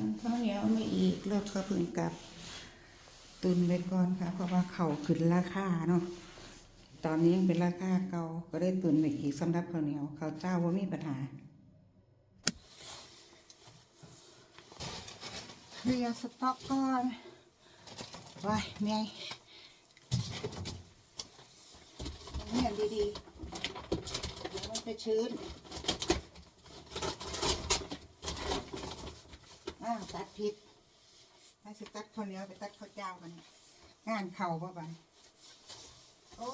นข้าวเหนียวไม่อีกรถก็พึ่งกลับ ตุนไปก่อนค่ะ เพราะว่าเขาขึ้นราคาเนาะตอนนี้ยังเป็นราคาเก่าก็ได้ตุนไปอีกสำหรับข้าวเหนียวข้าวเจ้าว่ามีปัญหาเรียสต็อกก่อนว้ายเมียเมียดีๆเดี๋ยวมันจะชื้น อ้าว ตัดผิดน่าจะตัดข้าวเหนียวไปตัดข้าวเจ้ากันงานเข่าบ่บันโอ้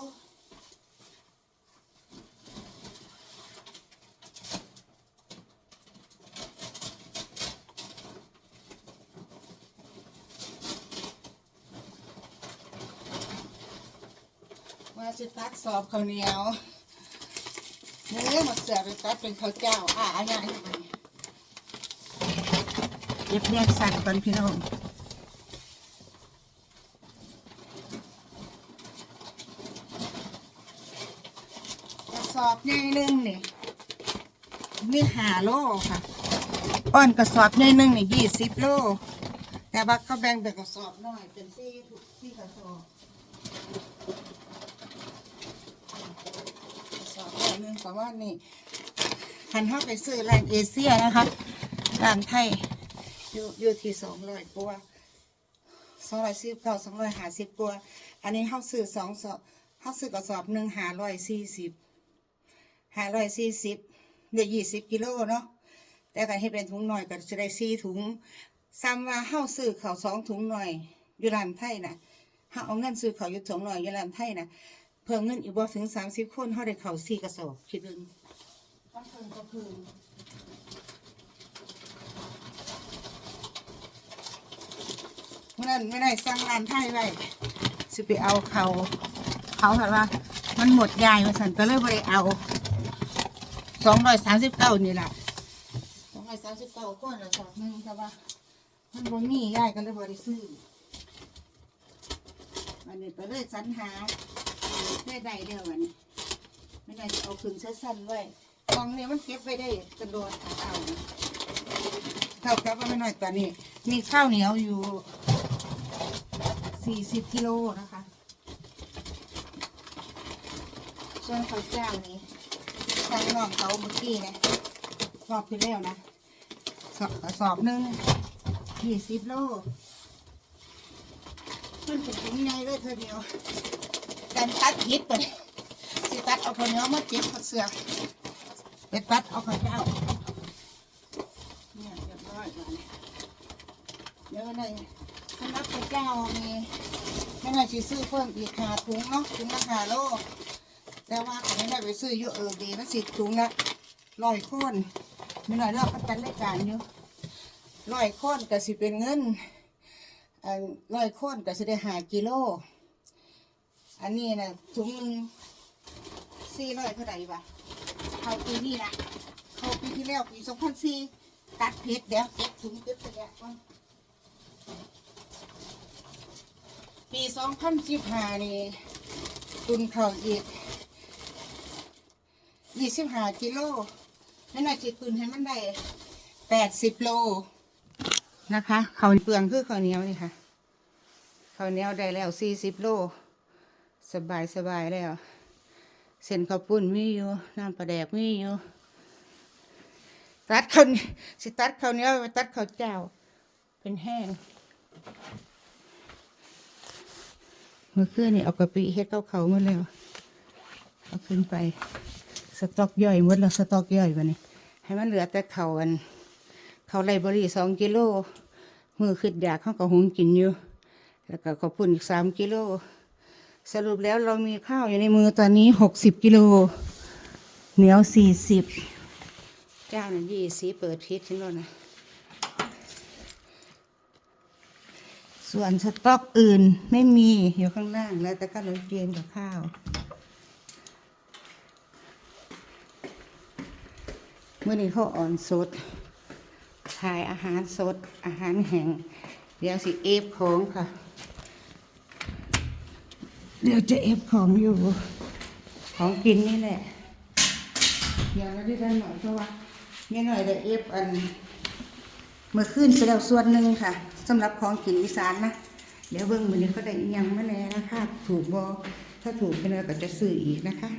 มาสิตัดสอบข้าวเหนียวเนื้อหมดเสือไปตัดเป็นข้าวเจ้าอ่าอะไรอย่างเงี้ย เย็บแยกสั่นก่อนพี่น้องกระสอบใหญ่หนึ่งนี่มีหาโลค่ะอ้อนกระสอบใหญ่หนึ่งนี่ยี่สิบโล แต่ว่าเขาแบ่งเป็นกระสอบน้อยเป็นซี่ถูกซี่กระสอบกระสอบหนึ่งประมาณนี้คันเข้าไปซื้อแร้านเอเชียนะคะแร้านไทย อยู่อยู่ที่สองร้อยกว่าสองร้อยสิบเก้าสองร้อยห้าสิบกว่าอันนี้เขาซื้อสองสอบเขาซื้อกระสอบหนึ่งห้าร้อยสี่สิบห้าร้อยสี่สิบเดี๋ยวยี่สิบกิโลเนาะแต่การให้เป็นถุงหน่อยก็จะได้สี่ถุงซ้ำว่าเขาซื้อเขาสองถุงหน่อยอยู่ร้านไทยนะเขาเอาเงินซื้อเขาอยู่ถุงหน่อยอยู่ร้านไทยนะเพิ่มเงินอีกบ่ถึงสามสิบคนเขาได้เขาสี่กระสอบคิดดูก็เพิ่มก็เพิ่ม เมื่อ นั้นไม่ได้สั่งร้านไทยไว้สิไปเอาเขาเขาแบบว่า มันหมดยายมาสั่นก็เลยไม่ได้เอาสองร้อยสามสิบเก้านี่แหละสองร้อยสามสิบเก้าก้อนละสองนึงแต่ว่า มันบ่มียายก็เลยบ่ได้ซื้อวันนี้ไปเลยสรรหาได้ได้เดียววันนี้ไม่ได้จะเอาคืนสั้นไว้กองนี้มันเก็บไว้ได้กระโดดขาเอาเท่ากับว่าไม่น้อยตอนนี้ มีข้าวเหนียวอยู่ สี่สิบกิโลนะคะ ส่วนข้าวเจ้านี้ทางน้องเขาเมื่อกี้นะสอบที่แล้วนะสอบสอบหนึ่งยี่สิบโลมันเป็นถุงใหญ่เลยเธอเดียวการตัดยิดไปสิตัดเอาคนเนื้อมาเจ็บเขาเสือกไปตัดเอาข้าวเจ้าเนี่ยเรียบร้อยแล้วเนี่ยเดี๋ยวอะไรสำหรับข้าวเจ้ามีไม่น่าสิซื้อเพิ่มอีกหาถุงเนาะถุงละหาโลแต่ว่าเขาไม่ได้ไปซื้อเยอะเออดีมันสิถุงละร้อยคนไม่หน่อยเราก็จัดรายการอยู่ร้อยคนก็สิเป็นเงินอันร้อยคนก็สิได้หากิโล อันนี้นะถุงหนึ่งสี่ร้อยเท่าไหร่บะเขาปีนี้นะเขาปีที่แล้วปีสองพันสี่ตัดเพชรเดี๋ยวเก็บถุงเก็บขยะก่อน ปีสองพันสิบห้านี่ตุนเขาอีกยี่สิบห้ากิโลนั่นน่ะจิตุนให้มันได้แปดสิบโลนะคะเขาวเปลืองคือข้าวเหนียวนี่ค่ะข้าวเหนียวได้แล้วสี่สิบโล สบายสบายแล้ว เส้นข้าวปุ้นมีอยู่น้ำปลาแดกมีอยู่ตัดข้าวเหนียวสิตัดข้าวเหนียวไปตัดข้าวเจ้า เป็นแห้ง เมื่อคืนนี่เอากะปิเฮ็ดเข้าเขาหมาแล้ว เอาขึ้นไป สต็อกย่อยหมดแล้วสต็อกย่อยวันนี้ ให้มันเหลือแต่เขาอัน เขาไลบรีสองกิโล มือขึ้นอยากเขาก็หุงกินอยู่ แล้วก็ขอบคุณอีกสามกิโล สรุปแล้วเรามีข้าวอยู่ในมือตอนนี้หกสิบกิโล เหนียวสี่สิบเจ้าน่ะยี่สิบเปิดพิษทิ้งแล้วนะ ส่วนสต็อกอื่นไม่มีอยู่ข้างล่างแล้วแต่ก็เลยเกณฑ์กับข้าวเมื่อนี้เขาอ่อนสดขายอาหารสดอาหารแห้งเดี๋ยวสิเอฟของค่ะ เดี๋ยวจะเอฟของอยู่ ของกินนี่แหละอย่างละนิดละหน่อยเพราะว่าไม่หน่อยจะเอฟอัน มื่อคืนไปแล้วส่วนหนึ่งค่ะสำหรับของกินอีสานนะเดี๋ยวเบิ่งมื้อนี้เขาได้ยังมาแน่นะคะ ถูกบอถ้าถูกเป็นอะไรก็จะซื้ออีกนะคะ